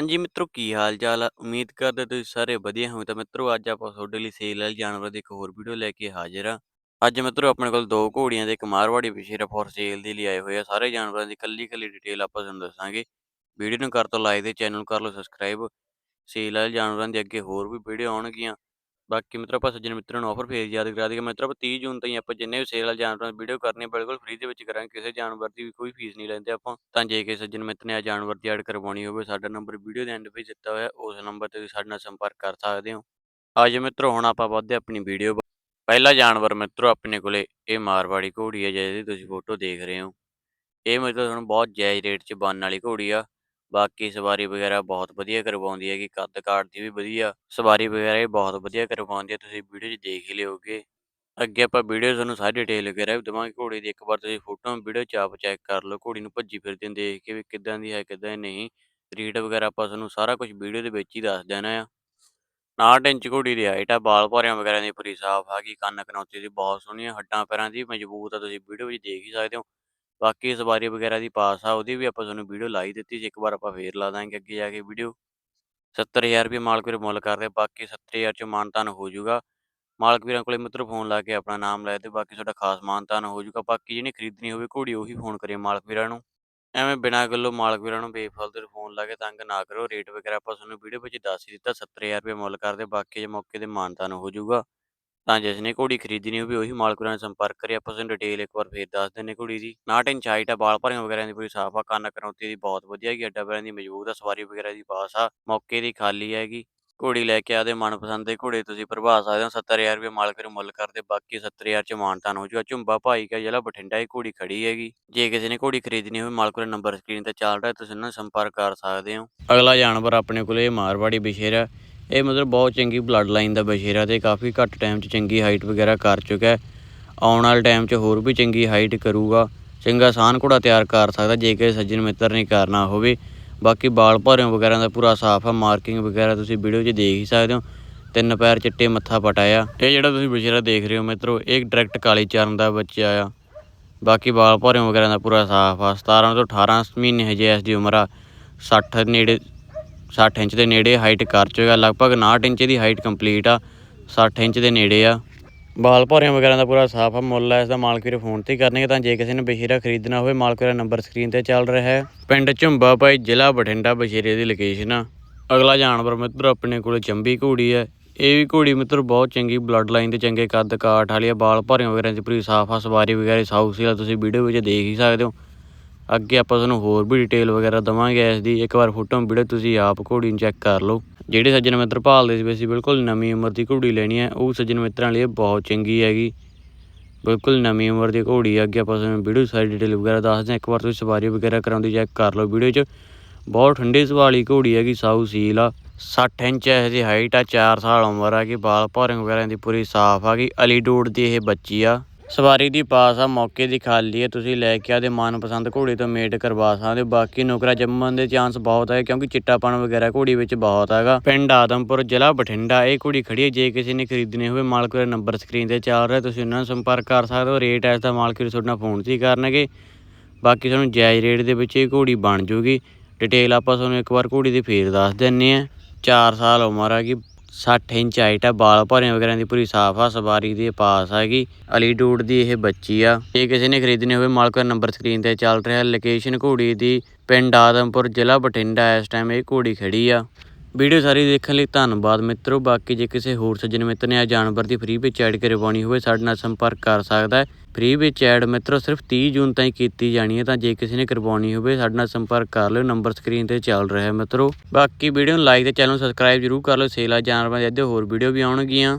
ਹਾਂਜੀ ਮਿੱਤਰੋ, ਕੀ ਹਾਲ ਚਾਲ ਆ? ਉਮੀਦ ਕਰਦੇ ਤੁਸੀਂ ਸਾਰੇ ਵਧੀਆ ਹੋ ਤਾਂ ਮਿੱਤਰੋ, ਅੱਜ ਆਪਾਂ ਤੁਹਾਡੇ ਲਈ ਸੇਲ ਵਾਲੇ ਜਾਨਵਰਾਂ ਦੀ ਇੱਕ ਹੋਰ ਵੀਡੀਓ ਲੈ ਕੇ ਹਾਜ਼ਰ ਆ। ਅੱਜ ਮਿੱਤਰੋ, ਆਪਣੇ ਕੋਲ ਦੋ ਘੋੜੀਆਂ ਦੇ ਇੱਕ ਮਾਰਵਾੜੀ ਵਿਸ਼ੇਰਾ ਫੋਰ ਸੇਲ ਦੇ ਲਈ ਆਏ ਹੋਏ ਆ। ਸਾਰੇ ਜਾਨਵਰਾਂ ਦੀ ਕੱਲੀ ਕੱਲੀ ਡਿਟੇਲ ਆਪਾਂ ਤੁਹਾਨੂੰ ਦੱਸਾਂਗੇ। ਵੀਡੀਓ ਨੂੰ ਕਰ ਤੋਂ ਲਾਈਕ ਤੇ ਚੈਨਲ ਨੂੰ ਕਰ ਲਓ ਸਬਸਕ੍ਰਾਈਬ ਸੇਲ ਵਾਲੇ ਜਾਨਵਰਾਂ ਦੇ ਅੱਗੇ ਹੋਰ ਵੀ ਵੀਡੀਓ ਆਉਣਗੀਆਂ। ਬਾਕੀ ਮਿੱਤਰੋ ਆਪਾਂ ਸੱਜਣ ਮਿੱਤਰਾਂ ਨੂੰ ਆਫਰ ਫੇਰ ਯਾਦ ਕਰਾ ਦਈਏ ਮਿੱਤਰੋ ਆਪਾਂ 30 ਜੂਨ ਤਾਈਂ ਆਪਾਂ ਜਿੰਨੇ ਵੀ ਸੇਲ ਵਾਲੇ ਜਾਨਵਰਾਂ ਦੀ ਵੀਡੀਓ ਕਰਨੀ ਬਿਲਕੁਲ ਫ੍ਰੀ ਦੇ ਵਿੱਚ ਕਰਾਂਗੇ, ਕਿਸੇ ਜਾਨਵਰ ਦੀ ਵੀ ਕੋਈ ਫੀਸ ਨਹੀਂ ਲੈਂਦੇ ਆਪਾਂ। ਤਾਂ ਜੇ ਕਿਸੇ ਸੱਜਣ ਮਿੱਤਰ ਨੇ ਆ ਜਾਨਵਰ ਦੀ ਐਡ ਕਰਵਾਉਣੀ ਹੋਵੇ, ਸਾਡਾ ਨੰਬਰ ਵੀਡੀਓ ਦੇ ਐਂਡ ਵਿੱਚ ਦਿੱਤਾ ਹੋਇਆ, ਉਸ ਨੰਬਰ ਤੇ ਤੁਸੀਂ ਸਾਡੇ ਨਾਲ ਸੰਪਰਕ ਕਰ ਸਕਦੇ ਹੋ। ਆਜੋ ਮਿੱਤਰੋ, ਹੁਣ ਆਪਾਂ ਵੱਧਦੇ ਆਪਣੀ ਵੀਡੀਓ ਪਹਿਲਾ ਜਾਨਵਰ ਮਿੱਤਰੋ, ਆਪਣੇ ਕੋਲੇ ਇਹ ਮਾਰਵਾੜੀ ਘੋੜੀ ਹੈ ਜਿਹਦੀ ਤੁਸੀਂ ਫੋਟੋ ਦੇਖ ਰਹੇ ਹੋ। ਇਹ ਮਤਲਬ ਤੁਹਾਨੂੰ ਬਹੁਤ ਜਾਇਜ਼ ਰੇਟ 'ਚ ਬਣਨ ਵਾਲੀ ਘੋੜੀ ਆ। ਬਾਕੀ ਸਵਾਰੀ ਵਗੈਰਾ ਬਹੁਤ ਵਧੀਆ ਕਰਵਾਉਂਦੀ ਹੈਗੀ, ਕੱਦ ਕਾਠ ਦੀ ਵੀ ਵਧੀਆ ਸਵਾਰੀ ਵਗੈਰਾ ਵੀ ਬਹੁਤ ਵਧੀਆ ਕਰਵਾਉਂਦੀ ਹੈ, ਤੁਸੀਂ ਵੀਡੀਓ 'ਚ ਦੇਖ ਹੀ ਲਿਓਗੇ। ਅੱਗੇ ਆਪਾਂ ਵੀਡੀਓ ਤੁਹਾਨੂੰ ਸਾਰੀ ਡਿਟੇਲ ਵਗੈਰਾ ਵੀ ਦੇਵਾਂਗੇ, ਘੋੜੀ ਦੀ ਇੱਕ ਵਾਰ ਤੁਸੀਂ ਫੋਟੋ ਵੀਡੀਓ 'ਚ ਆਪ ਚੈੱਕ ਕਰ ਲਓ, ਘੋੜੀ ਨੂੰ ਭੱਜੀ ਫਿਰਦੀ ਨੂੰ ਦੇਖ ਕੇ ਵੀ ਕਿੱਦਾਂ ਦੀ ਹੈ, ਕਿੱਦਾਂ ਦੀ ਨਹੀਂ। ਰੇਟ ਵਗੈਰਾ ਆਪਾਂ ਤੁਹਾਨੂੰ ਸਾਰਾ ਕੁਝ ਵੀਡੀਓ ਦੇ ਵਿੱਚ ਹੀ ਦੱਸ ਦੇਣਾ ਆ। 59 ਇੰਚ ਘੋੜੀ ਦੀ ਹਾਈਟ ਆ, ਬਾਲ ਭੌਰਿਆਂ ਵਗੈਰਾ ਦੀ ਪੂਰੀ ਸਾਫ਼ ਆ ਗਈ, ਕੰਨ ਕਨੌਤੀ ਦੀ ਬਹੁਤ ਸੋਹਣੀ ਸੋਹਣੀਆਂ ਹੱਡਾਂ ਪੈਰਾਂ ਦੀ ਮਜ਼ਬੂਤ ਆ, ਤੁਸੀਂ ਵੀਡੀਓ ਵਿੱਚ ਦੇਖ ਹੀ ਸਕਦੇ ਹੋ। ਬਾਕੀ ਸਵਾਰੀ ਵਗੈਰਾ ਦੀ ਪਾਸ ਆ, ਉਹਦੀ ਵੀ ਆਪਾਂ ਤੁਹਾਨੂੰ ਵੀਡੀਓ ਲਾਈ ਦਿੱਤੀ ਸੀ, ਇੱਕ ਵਾਰ ਆਪਾਂ ਫੇਰ ਲਾ ਦਾਂਗੇ ਅੱਗੇ ਜਾ ਕੇ ਵੀਡੀਓ। 70000 ਰੁਪਏ ਮਾਲਕ ਵੀਰ ਮੁੱਲ ਕਰਦੇ ਬਾਕੀ 70000 ਚ ਮਾਨਤਾਨ ਹੋ ਜਾਊਗਾ ਮਾਲਕ ਵੀਰਾਂ ਕੋਲੇ ਮਿੱਤਰ ਫੋਨ ਲਾ ਕੇ ਆਪਣਾ ਨਾਮ ਲੈ ਤੇ ਬਾਕੀ ਤੁਹਾਡਾ ਖਾਸ ਮਾਨਤਾਨ ਹੋ ਜਾਊਗਾ ਬਾਕੀ ਜਿਹਨੇ ਖਰੀਦਣੀ ਹੋਵੇ ਘੋੜੀ, ਉਹੀ ਫੋਨ ਕਰੇ ਮਾਲਕ ਵੀਰਾਂ ਨੂੰ। ਐਵੇਂ ਬਿਨਾਂ ਗੱਲੋਂ ਮਾਲਕ ਵੀਰਾਂ ਨੂੰ ਬੇਫਾਲਤੂ ਫੋਨ ਲਾ ਕੇ ਤੰਗ ਨਾ ਕਰੋ। ਰੇਟ ਵਗੈਰਾ ਆਪਾਂ ਤੁਹਾਨੂੰ ਵੀਡੀਓ ਵਿੱਚ ਦੱਸ ਹੀ ਦਿੱਤਾ 70000 ਰੁਪਏ ਮੁੱਲ ਕਰਦੇ ਬਾਕੀ ਜੇ ਮੌਕੇ ਤੇ ਮਾਨਤਾਨ ਹੋ ਜਾਊਗਾ ਤਾਂ ਜਿਸ ਨੇ ਘੋੜੀ ਖਰੀਦਣੀ ਹੋਵੇ, ਉਹੀ ਮਾਲਕ ਨਾਲ ਸੰਪਰਕ ਕਰੇ। ਆਪਾਂ ਤੁਹਾਨੂੰ ਡਿਟੇਲ ਇੱਕ ਵਾਰ ਫੇਰ ਦੱਸ ਦਿੰਨੇ ਘੋੜੀ ਦੀ। 59 ਇੰਚ ਹਾਈਟ ਆ ਬਾਲ ਭਰੀਆਂ ਵਗੈਰਾ ਦੀ, ਪੂਰੀ ਸਾਫ਼ ਆ, ਕੰਨ ਕਰੌਤੀ ਦੀ ਬਹੁਤ ਵਧੀਆ ਹੈਗੀ, ਅੱਡਾ ਪੈਰਾਂ ਦੀ ਮਜ਼ਬੂਤ ਆ, ਸਵਾਰੀ ਵਗੈਰਾ ਦੀ ਪਾਸ ਆ, ਮੌਕੇ ਦੀ ਖਾਲੀ ਹੈਗੀ। ਘੋੜੀ ਲੈ ਕੇ ਆਦੇ ਮਨਪਸੰਦ ਦੇ ਘੋੜੇ ਤੁਸੀਂ ਭਰਵਾ ਸਕਦੇ ਹੋ 70000 ਰੁਪਏ ਮਾਲਕ ਨੂੰ ਮੁੱਲ ਕਰਦੇ, ਬਾਕੀ 70000 ਚ ਮਾਨਤਾਨ ਹੋ ਝੁੰਬਾ ਭਾਈ ਕਾ ਜ਼ਿਲ੍ਹਾ ਬਠਿੰਡਾ, ਇਹ ਘੋੜੀ ਖੜੀ ਹੈਗੀ। ਜੇ ਕਿਸੇ ਨੇ ਘੋੜੀ ਖਰੀਦਣੀ ਹੋਵੇ, ਮਾਲਕ ਦਾ ਨੰਬਰ ਸਕਰੀਨ ਤੇ ਚੱਲ ਰਿਹਾ, ਤੁਸੀਂ ਉਹਨਾਂ ਨਾਲ ਸੰਪਰਕ ਕਰ ਸਕਦੇ ਹੋ। ਅਗਲਾ ਜਾਨਵਰ ਆਪਣੇ ਕੋਲੇ ਮਾਰਵਾੜੀ ਬਿਸ਼ੇਰਾ ਇਹ ਮਤਲਬ ਬਹੁਤ ਚੰਗੀ ਬਲੱਡ ਲਾਈਨ ਦਾ ਬਸ਼ੀਰਾ ਤੇ ਕਾਫੀ ਘੱਟ ਟਾਈਮ 'ਚ ਚੰਗੀ ਹਾਈਟ ਵਗੈਰਾ ਕਰ ਚੁੱਕਾ ਹੈ। ਆਉਣ ਵਾਲੇ ਟਾਈਮ 'ਚ ਹੋਰ ਵੀ ਚੰਗੀ ਹਾਈਟ ਕਰੂਗਾ। ਚੰਗਾ ਸਾਨ ਘੋੜਾ ਤਿਆਰ ਕਰ ਸਕਦਾ ਜੇਕਰ ਸੱਜਣ ਮਿੱਤਰ ਨੇ ਕਰਨਾ ਹੋਵੇ। ਬਾਕੀ ਬਾਲ ਭਾਰਿਓ ਵਗੈਰਾ ਦਾ ਪੂਰਾ ਸਾਫ਼ ਆ ਮਾਰਕਿੰਗ ਵਗੈਰਾ ਤੁਸੀਂ ਵੀਡੀਓ 'ਚ ਦੇਖ ਹੀ ਸਕਦੇ ਹੋ। ਤਿੰਨ ਪੈਰ ਚਿੱਟੇ, ਮੱਥਾ ਪਟਾਇਆ ਇਹ ਜਿਹੜਾ ਤੁਸੀਂ ਬਸ਼ੀਰਾ ਦੇਖ ਰਹੇ ਹੋ ਮਿੱਤਰੋ, ਇਹ ਡਾਇਰੈਕਟ ਕਾਲੀ ਚਰਨ ਦਾ ਬੱਚਾ ਆ। ਬਾਕੀ ਬਾਲ ਭਾਰਿਓ ਵਗੈਰਾ ਦਾ ਪੂਰਾ ਸਾਫ਼ ਆ। 17 ਤੋਂ 18 ਮਹੀਨੇ ਹਜੇ ਇਸ ਦੀ ਉਮਰ ਆ। 60 ਨੇੜੇ 60 ਇੰਚ ਦੇ ਨੇੜੇ ਹਾਈਟ ਕਰ ਚੁੱਕਾ ਲਗਭਗ 59 ਇੰਚ ਦੀ ਹਾਈਟ ਕੰਪਲੀਟ ਆ 60 ਇੰਚ ਦੇ ਨੇੜੇ ਆ। ਬਾਲ ਭੌਰਿਆਂ ਵਗੈਰਾ ਦਾ ਪੂਰਾ ਸਾਫ਼ ਆ, ਮੁੱਲ ਹੈ ਇਸ ਦਾ ਮਾਲਕ ਵੀਰੇ ਫੋਨ ਤੇ ਹੀ ਕਰਨਗੇ, ਤਾਂ ਜੇ ਕਿਸੇ ਨੇ ਬਸ਼ੀਰਾ ਖਰੀਦਣਾ ਹੋਵੇ, ਮਾਲਕ ਵੀਰਾ ਨੰਬਰ ਸਕਰੀਨ ਤੇ ਚੱਲ ਰਿਹਾ ਹੈ। ਪਿੰਡ ਝੁੰਬਾ ਭਾਈ, ਜ਼ਿਲ੍ਹਾ ਬਠਿੰਡਾ ਬਸ਼ੀਰੇ ਦੀ ਲੋਕੇਸ਼ਨ ਆ। ਅਗਲਾ ਜਾਨਵਰ ਮਿੱਤਰ ਆਪਣੇ ਕੋਲ ਚੰਬੀ ਘੋੜੀ ਹੈ ਇਹ ਵੀ ਘੋੜੀ ਮਿੱਤਰ ਬਹੁਤ ਚੰਗੀ ਬਲੱਡ ਲਾਈਨ ਤੇ ਚੰਗੇ ਕੱਦ ਕਾਠ ਵਾਲੀ ਆ, ਬਾਲ ਭੌਰਿਆਂ ਵਗੈਰਾ 'ਚ ਪੂਰੀ ਸਾਫ਼ ਆ, ਸਵਾਰੀ ਵਗੈਰਾ ਸਾਊ ਸੀ ਤੁਸੀਂ ਵੀਡੀਓ ਵਿੱਚ ਦੇਖ ਹੀ ਸਕਦੇ ਹੋ। ਅੱਗੇ ਆਪਾਂ ਤੁਹਾਨੂੰ ਹੋਰ ਵੀ ਡਿਟੇਲ ਵਗੈਰਾ ਦਵਾਂਗੇ ਇਸ ਦੀ। ਇੱਕ ਵਾਰ ਫੋਟੋ ਵੀਡੀਓ ਤੁਸੀਂ ਆਪ ਘੋੜੀ ਨੂੰ ਚੈੱਕ ਕਰ ਲਓ। ਜਿਹੜੇ ਸੱਜਣ ਮਿੱਤਰ ਭਾਲਦੇ ਸੀ ਵੀ ਅਸੀਂ ਬਿਲਕੁਲ ਨਵੀਂ ਉਮਰ ਦੀ ਘੋੜੀ ਲੈਣੀ ਹੈ, ਉਹ ਸੱਜਣ ਮਿੱਤਰਾਂ ਲਈ ਇਹ ਬਹੁਤ ਚੰਗੀ ਹੈਗੀ। ਬਿਲਕੁਲ ਨਵੀਂ ਉਮਰ ਦੀ ਘੋੜੀ ਹੈ। ਅੱਗੇ ਆਪਾਂ ਤੁਹਾਨੂੰ ਵੀਡੀਓ ਸਾਰੀ ਡਿਟੇਲ ਵਗੈਰਾ ਦੱਸਦੇ ਹਾਂ ਇੱਕ ਵਾਰ ਤੁਸੀਂ ਸਵਾਰੀ ਵਗੈਰਾ ਕਰਾਉਂਦੀ ਚੈੱਕ ਕਰ ਲਓ ਵੀਡੀਓ 'ਚ। ਬਹੁਤ ਠੰਡੇ ਸੁਭਾਅ ਵਾਲੀ ਘੋੜੀ ਹੈਗੀ ਸਾਊ ਸੀਲ ਆ। 60 ਇੰਚ ਇਸ ਦੀ ਹਾਈਟ ਆ 4 ਸਾਲ ਉਮਰ ਆ ਕਿ ਬਾਲ ਭੌਰਿੰਗ ਵਗੈਰਾ ਦੀ ਪੂਰੀ ਸਾਫ਼ ਆ ਕਿ ਅਲੀਡੋਡ ਦੀ ਇਹ ਬੱਚੀ ਆ। ਸਵਾਰੀ ਦੀ ਪਾਸ ਆ, ਮੌਕੇ ਦੀ ਖਾਲੀ ਹੈ ਤੁਸੀਂ ਲੈ ਕੇ ਆਦੇ ਮਨਪਸੰਦ ਘੋੜੀ ਤੋਂ ਮੇਟ ਕਰਵਾ ਸਕਦੇ ਹੋ। ਬਾਕੀ ਨੌਕਰਾ ਜੰਮਣ ਦੇ ਚਾਂਸ ਬਹੁਤ ਹੈ ਕਿਉਂਕਿ ਚਿੱਟਾਪਣ ਵਗੈਰਾ ਘੋੜੀ ਵਿੱਚ ਬਹੁਤ ਹੈਗਾ। ਪਿੰਡ ਆਦਮਪੁਰ, ਜ਼ਿਲ੍ਹਾ ਬਠਿੰਡਾ, ਇਹ ਘੋੜੀ ਖੜੀ ਹੈ ਜੇ ਕਿਸੇ ਨੇ ਖਰੀਦਣੀ ਹੋਵੇ, ਮਾਲਕ ਦਾ ਨੰਬਰ ਸਕਰੀਨ ਤੇ ਚੱਲ ਰਿਹਾ, ਤੁਸੀਂ ਉਹਨਾਂ ਨਾਲ ਸੰਪਰਕ ਕਰ ਸਕਦੇ ਹੋ। ਰੇਟ ਇਸ ਦਾ ਮਾਲਕ ਤੁਹਾਡੇ ਨਾਲ ਫੋਨ 'ਤੇ ਹੀ ਕਰਨਗੇ। ਬਾਕੀ ਤੁਹਾਨੂੰ ਜਾਇਜ਼ ਰੇਟ ਦੇ ਵਿੱਚ ਇਹ ਘੋੜੀ ਬਣ ਜੂਗੀ। ਡਿਟੇਲ ਆਪਾਂ ਤੁਹਾਨੂੰ ਇੱਕ ਵਾਰ ਘੋੜੀ ਦੀ ਫੇਰ ਦੱਸ ਦਿੰਨੇ ਆ 4 ਸਾਲ ਉਮਰ ਹੈਗੀ 60 ਇੰਚ ਹਾਈਟ ਆ ਬਾਲ ਭਰੇ ਵਗੈਰਾ ਦੀ ਪੂਰੀ ਸਾਫ਼ ਆ, ਸਵਾਰੀ ਦੀ ਪਾਸ ਹੈਗੀ। ਅਲੀਡੂਡ ਦੀ ਇਹ ਬੱਚੀ ਆ। ਜੇ ਕਿਸੇ ਨੇ ਖਰੀਦਣੀ ਹੋਵੇ, ਮਾਲਕ ਦਾ ਨੰਬਰ ਸਕਰੀਨ ਤੇ ਚੱਲ ਰਿਹਾ। ਲੋਕੇਸ਼ਨ ਘੋੜੀ ਦੀ ਪਿੰਡ ਆਦਮਪੁਰ, ਜ਼ਿਲ੍ਹਾ ਬਠਿੰਡਾ। ਇਸ ਟਾਈਮ ਇਹ ਘੋੜੀ ਖੜੀ ਆ। ਵੀਡੀਓ ਸਾਰੀ ਦੇਖਣ ਲਈ ਧੰਨਵਾਦ ਮਿੱਤਰੋ। ਬਾਕੀ ਜੇ ਕਿਸੇ ਹੋਰ ਸੱਜਣ ਮਿੱਤਰ ਨੇ ਆ ਜਾਨਵਰ ਦੀ ਫ੍ਰੀ ਵਿੱਚ ਐਡ ਕਰਵਾਉਣੀ ਹੋਵੇ ਸਾਡੇ ਨਾਲ ਸੰਪਰਕ ਕਰ ਸਕਦਾ ਹੈ। ਫ੍ਰੀ ਵਿੱਚ ਐਡ ਮਿੱਤਰੋ, ਸਿਰਫ 30 ਜੂਨ ਤਾਈਂ ਕੀਤੀ ਜਾਣੀ ਹੈ, ਤਾਂ ਜੇ ਕਿਸੇ ਨੇ ਕਰਵਾਉਣੀ ਹੋਵੇ ਸਾਡੇ ਨਾਲ ਸੰਪਰਕ ਕਰ ਲਿਓ, ਨੰਬਰ ਸਕਰੀਨ ਤੇ ਚੱਲ ਰਿਹਾ ਹੈ ਮਿੱਤਰੋ। ਬਾਕੀ ਵੀਡੀਓ ਨੂੰ ਲਾਈਕ ਤੇ ਚੈਨਲ ਨੂੰ ਸਬਸਕ੍ਰਾਈਬ ਜਰੂਰ ਕਰ ਲਿਓ, ਸੇਲਾ ਜਾਨਵਰਾਂ ਦੇ ਅੱਧੇ ਹੋਰ ਵੀਡੀਓ ਵੀ ਆਉਣਗੀਆਂ।